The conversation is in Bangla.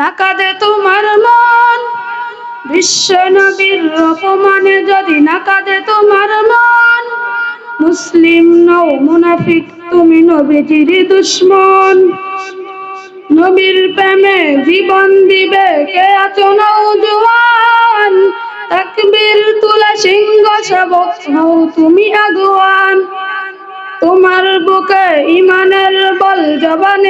না কাঁদে তোমার মন। বিশ্ব নবীর অপমানে যদি না কাঁদে তোমার মন, মুসলিম নও, মুনাফিক, তুমি নবীজির দুশ্মন। নবীর প্রেমে জীবন দিবে কে আছো নৌজওয়ান তাকবীর তুলে সিংহ শাবক হও তুমি আগুয়ান তোমার বুকে ইমানের বল জবানে